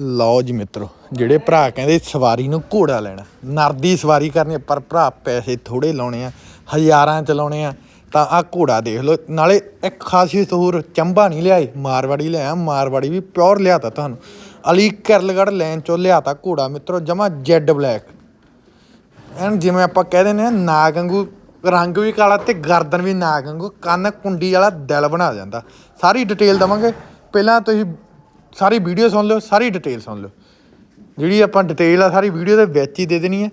ਲਓ ਜੀ ਮਿੱਤਰੋ, ਜਿਹੜੇ ਭਰਾ ਕਹਿੰਦੇ ਸਵਾਰੀ ਨੂੰ ਘੋੜਾ ਲੈਣਾ। ਨਰਦੀ ਸਵਾਰੀ ਕਰਨੀ ਪਰ ਭਰਾ ਪੈਸੇ ਥੋੜੇ ਲਾਉਣੇ ਆ, ਹਜ਼ਾਰਾਂ ਚ ਲਾਉਣੇ ਆ, ਤਾਂ ਆ ਘੋੜਾ ਦੇਖ ਲਓ। ਨਾਲੇ ਇੱਕ ਖਾਸੀਅਤ ਹੋਰ, ਚੰਬਾ ਨਹੀਂ ਲਿਆਏ, ਮਾਰਵਾੜੀ ਲਿਆ ਮਾਰਵਾੜੀ ਵੀ ਪਿਓਰ ਲਿਆਤਾ ਤੁਹਾਨੂੰ। ਅਲੀ ਕਰਲਗੜ ਲੈਣ ਚੋਂ ਲਿਆਤਾ ਘੋੜਾ, ਮਿੱਤਰੋ, ਜਮਾ ਜੈਡ ਬਲੈਕ। ਐਨ ਜਿਵੇਂ ਆਪਾਂ ਕਹਿ ਦਿੰਦੇ ਆ, ਨਾਗ ਵਾਂਗੂ ਰੰਗ ਵੀ ਕਾਲਾ ਤੇ ਗਰਦਨ ਵੀ ਨਾਗੰਗੂ ਕੰਨ ਕੁੰਡੀ ਵਾਲਾ ਦਿਲ ਬਣਾ ਜਾਂਦਾ। ਸਾਰੀ ਡਿਟੇਲ ਦਵਾਂਗੇ। ਪਹਿਲਾਂ ਤੁਸੀਂ ਸਾਰੀ ਵੀਡੀਓ ਸੁਣ ਲਿਓ ਸਾਰੀ ਡਿਟੇਲ ਸੁਣ ਲਿਓ। ਜਿਹੜੀ ਆਪਾਂ ਡਿਟੇਲ ਆ ਸਾਰੀ ਵੀਡੀਓ ਦੇ ਵਿੱਚ ਹੀ ਦੇ ਦੇਣੀ ਹੈ।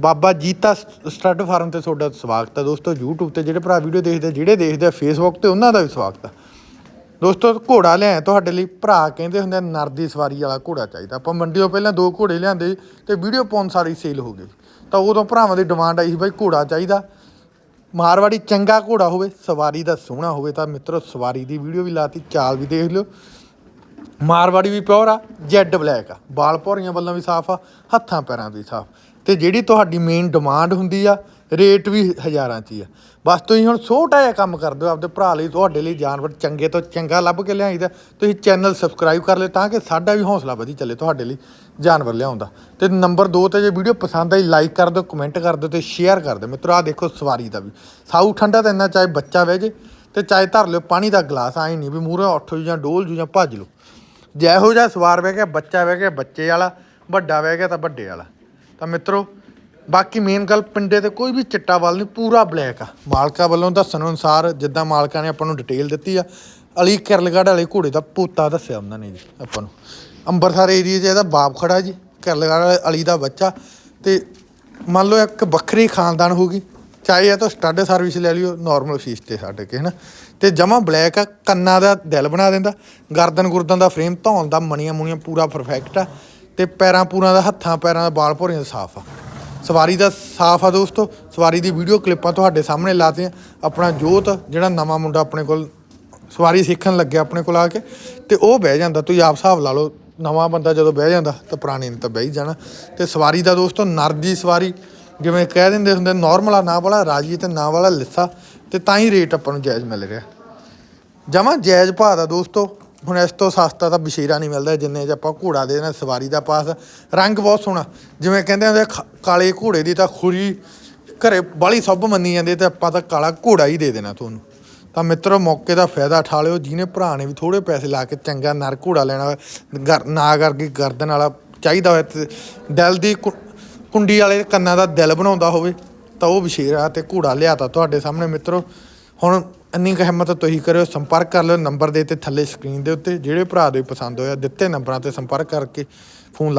ਬਾਬਾ ਜੀਤਾ ਸਟੱਡ ਫਾਰਮ ਤੇ ਤੁਹਾਡਾ ਸਵਾਗਤ ਹੈ ਦੋਸਤੋ। YouTube ਤੇ ਜਿਹੜੇ ਭਰਾ ਵੀਡੀਓ ਦੇਖਦੇ ਆ, ਜਿਹੜੇ ਦੇਖਦੇ ਆ Facebook ਤੇ ਉਹਨਾਂ ਦਾ ਵੀ ਸਵਾਗਤ ਹੈ। ਦੋਸਤੋ ਘੋੜਾ ਲਿਆਏ ਤੁਹਾਡੇ ਲਈ ਭਰਾ ਕਹਿੰਦੇ ਹੁੰਦੇ ਆ, ਨਰ ਦੀ ਸਵਾਰੀ ਵਾਲਾ ਘੋੜਾ ਚਾਹੀਦਾ। ਆਪਾਂ ਮੰਡੀੋਂ ਪਹਿਲਾਂ ਦੋ ਘੋੜੇ ਲਿਆਂਦੇ ਤੇ ਵੀਡੀਓ ਪਾਉਣ ਸਾਰੀ ਸੇਲ ਹੋ ਗਈ। ਤਾਂ ਉਦੋਂ ਭਰਾਵਾਂ ਦੀ ਡਿਮਾਂਡ ਆਈ ਸੀ ਬਾਈ ਘੋੜਾ ਚਾਹੀਦਾ। ਮਾਰਵਾੜੀ ਚੰਗਾ ਘੋੜਾ ਹੋਵੇ ਸਵਾਰੀ ਦਾ ਸੋਹਣਾ ਹੋਵੇ ਤਾਂ ਮਿੱਤਰੋ ਸਵਾਰੀ ਦੀ ਵੀਡੀਓ ਵੀ ਲਾਤੀ ਚਾਲ ਵੀ ਦੇਖ ਲਿਓ। ਮਾਰਵਾੜੀ ਵੀ ਪਿਓਰ ਆ, ਜੈਡ ਬਲੈਕ ਆ। ਬਾਲ ਭੌਰੀਆਂ ਵੱਲੋਂ ਵੀ ਸਾਫ਼ ਆ, ਹੱਥਾਂ ਪੈਰਾਂ ਵੀ ਸਾਫ਼। ਤੇ ਜਿਹੜੀ ਤੁਹਾਡੀ ਮੇਨ ਡਿਮਾਂਡ ਹੁੰਦੀ ਆ ਰੇਟ ਵੀ ਹਜ਼ਾਰਾਂ 'ਚ ਹੀ ਆ। ਬਸ ਤੁਸੀਂ ਹੁਣ ਛੋਟਾ ਜਿਹਾ ਕੰਮ ਕਰ ਦਿਓ, ਆਪਦੇ ਭਰਾ ਲਈ, ਤੁਹਾਡੇ ਲਈ ਜਾਨਵਰ ਚੰਗੇ ਤੋਂ ਚੰਗਾ ਲੱਭ ਕੇ ਲਿਆਈਦਾ ਤੁਸੀਂ ਚੈਨਲ ਸਬਸਕ੍ਰਾਈਬ ਕਰ ਲਿਓ ਤਾਂ ਕਿ ਸਾਡਾ ਵੀ ਹੌਸਲਾ ਵਧੀ ਚੱਲੇ ਤੁਹਾਡੇ ਲਈ ਜਾਨਵਰ ਲਿਆਉਂਦਾ ਤੇ ਨੰਬਰ 2 ਤੇ ਜੇ ਵੀਡੀਓ ਪਸੰਦ ਆਈ ਲਾਈਕ ਕਰ ਦਿਓ ਕਮੈਂਟ ਕਰ ਦਿਓ ਤੇ ਸ਼ੇਅਰ ਕਰ ਦਿਓ। ਮਿੱਤਰੋ ਆ ਦੇਖੋ ਸਵਾਰੀ ਦਾ ਵੀ। ਸਾਊ ਠੰਡਾ ਤਾਂ ਇੰਨਾ ਚਾਹੇ ਬੱਚਾ ਬਹਿ ਜੇ ਤੇ ਚਾਹੇ ਧਰ ਲਿਓ, ਪਾਣੀ ਦਾ ਗਲਾਸ ਆਈ ਨਹੀਂ ਵੀ ਮੂਹਰੇ ਉੱਠ ਜੂ ਜਾਂ ਡੋਲ ਜੂ ਜਾਂ ਭੱਜ ਲਓ। ਜਿਹੋ ਜਿਹਾ ਸਵਾਰ ਬਹਿ ਗਿਆ, ਬੱਚਾ ਬਹਿ ਗਿਆ, ਬੱਚੇ ਵਾਲਾ, ਵੱਡਾ ਬਹਿ ਗਿਆ ਤਾਂ ਵੱਡੇ ਵਾਲਾ। ਤਾਂ ਮਿੱਤਰੋ, ਬਾਕੀ ਮੇਨ ਗੱਲ ਪਿੰਡੇ ਤੇ ਕੋਈ ਵੀ ਚਿੱਟਾ ਵੱਲ ਨਹੀਂ, ਪੂਰਾ ਬਲੈਕ ਆ। ਮਾਲਕਾ ਵੱਲੋਂ ਦੱਸਣ ਅਨੁਸਾਰ ਜਿੱਦਾਂ ਮਾਲਕਾਂ ਨੇ ਆਪਾਂ ਨੂੰ ਡਿਟੇਲ ਦਿੱਤੀ ਆ, ਅਲੀ ਕਿਰਲਗੜ੍ਹ ਵਾਲੇ ਘੋੜੇ ਦਾ ਪੋਤਾ ਦੱਸਿਆ ਉਹਨਾਂ ਨੇ ਜੀ, ਆਪਾਂ ਨੂੰ। ਅੰਬਰਸਰ ਏਰੀਆ 'ਚ ਇਹਦਾ ਬਾਪ ਖੜਾ ਜੀ, ਕਿਰਲਗੜ੍ਹ ਵਾਲੇ ਅਲੀ ਦਾ ਬੱਚਾ। ਤੇ ਮੰਨ ਲਓ ਇੱਕ ਵੱਖਰੀ ਖਾਨਦਾਨ ਹੋਊਗੀ ਚਾਹੇ ਆ ਤਾਂ ਸਟੱਡ ਸਰਵਿਸ ਲੈ ਲਿਓ ਨਾਰਮਲ ਫੀਸ ਤੇ ਛੱਡ ਕੇ ਹਨਾ? ਤੇ ਜਮਾ ਬਲੈਕ ਆ, ਕੰਨਾਂ ਦਾ ਦਿਲ ਬਣਾ ਦਿੰਦਾ, ਗਰਦਨ ਗੁਰਦਨ ਦਾ ਫਰੇਮ ਧੌਣ ਦਾ, ਮਣੀਆਂ ਮੁਣੀਆਂ ਪੂਰਾ ਪਰਫੈਕਟ ਆ, ਤੇ ਪੈਰਾਂ ਪੂਰਾਂ ਦਾ, ਹੱਥਾਂ ਪੈਰਾਂ ਦਾ ਬਾਲ ਭੋਰੀਆਂ ਸਾਫ਼ ਆ। ਸਵਾਰੀ ਦਾ ਸਾਫ਼ ਆ ਦੋਸਤੋ, ਸਵਾਰੀ ਦੀ ਵੀਡੀਓ ਕਲਿੱਪਾਂ ਤੁਹਾਡੇ ਸਾਹਮਣੇ ਲਾਤੇ ਆ ਆਪਣਾ ਜੋਤ, ਜਿਹੜਾ ਨਵਾਂ ਮੁੰਡਾ ਆਪਣੇ ਕੋਲ ਸਵਾਰੀ ਸਿੱਖਣ ਲੱਗਿਆ ਆਪਣੇ ਕੋਲ ਆ ਕੇ, ਤੇ ਉਹ ਬਹਿ ਜਾਂਦਾ, ਤੁਸੀਂ ਆਪ ਹਿਸਾਬ ਲਾ ਲਓ, ਨਵਾਂ ਬੰਦਾ ਜਦੋਂ ਬਹਿ ਜਾਂਦਾ, ਤਾਂ ਪੁਰਾਣੇ ਨੇ ਤਾਂ ਬਹਿ ਹੀ ਜਾਣਾ। ਤੇ ਸਵਾਰੀ ਦਾ ਦੋਸਤੋ, ਨਰ ਦੀ ਸਵਾਰੀ ਜਿਵੇਂ ਕਹਿ ਦਿੰਦੇ ਹੁੰਦੇ ਨਾਰਮਲ ਆ ਨਾ ਵਾਲਾ, ਰਾਜੀ ਤੇ ਨਾ ਵਾਲਾ ਲਿੱਸਾ, ਤੇ ਤਾਂ ਹੀ ਰੇਟ ਆਪਾਂ ਨੂੰ ਜਾਇਜ਼ ਮਿਲ ਰਿਹਾ। ਜਮਾ ਜਾਇਜ਼ ਭਾਅ ਦਾ ਦੋਸਤੋ, ਹੁਣ ਇਸ ਤੋਂ ਸਸਤਾ ਤਾਂ ਬਸ਼ੀਰਾ ਨਹੀਂ ਮਿਲਦਾ, ਜਿੰਨੇ ਚ ਆਪਾਂ ਘੋੜਾ ਦੇ ਦੇਣਾ, ਸਵਾਰੀ ਦਾ ਪਾਸ। ਰੰਗ ਬਹੁਤ ਸੋਹਣਾ। ਜਿਵੇਂ ਕਹਿੰਦੇ ਹੁੰਦੇ ਖ- ਕਾਲੇ ਘੋੜੇ ਦੀ ਤਾਂ ਖੁਰੀ ਘਰੇ ਬਾਲੀ ਸਭ ਮੰਨੀ ਜਾਂਦੀ ਤੇ ਆਪਾਂ ਤਾਂ ਕਾਲਾ ਘੋੜਾ ਹੀ ਦੇ ਦੇਣਾ ਤੁਹਾਨੂੰ। ਤਾਂ ਮਿੱਤਰੋ, ਮੌਕੇ ਦਾ ਫਾਇਦਾ ਉਠਾ ਲਿਓ। ਜਿਹਨੇ ਭਰਾ ਨੇ ਵੀ ਥੋੜੇ ਪੈਸੇ ਲਾ ਕੇ ਚੰਗਾ ਨਰ ਘੋੜਾ ਲੈਣਾ ਹੋਵੇ, ਗਰ- ਨਾ ਕਰਕੇ ਗਰਦਨ ਵਾਲਾ ਚਾਹੀਦਾ ਹੋਇਆ ਤੇ ਦਿਲ ਦੀ ਕੁ- ਕੁੰਡੀ ਵਾਲੇ ਕੰਨਾਂ ਦਾ ਦਿਲ ਬਣਾਉਂਦਾ ਹੋਵੇ, ਤਾਂ ਉਹ ਵਿਸ਼ੇਰਾ ਤੇ ਘੋੜਾ ਲਿਆਤਾ ਤੁਹਾਡੇ ਸਾਹਮਣੇ ਮਿੱਤਰੋ। ਹੁਣ ਇੰਨੀ ਕੁ ਹਿੰਮਤ ਤੁਸੀਂ ਕਰਿਓ, ਸੰਪਰਕ ਕਰ ਲਿਓ ਨੰਬਰ ਦੇ ਤੇ ਥੱਲੇ ਸਕਰੀਨ ਦੇ ਉੱਤੇ, ਜਿਹੜੇ ਭਰਾ ਦੇ ਪਸੰਦ ਹੋਇਆ ਦਿੱਤੇ ਨੰਬਰਾਂ ਤੇ ਸੰਪਰਕ ਕਰਕੇ ਫੋਨ ਲਾ ਲਿਓ।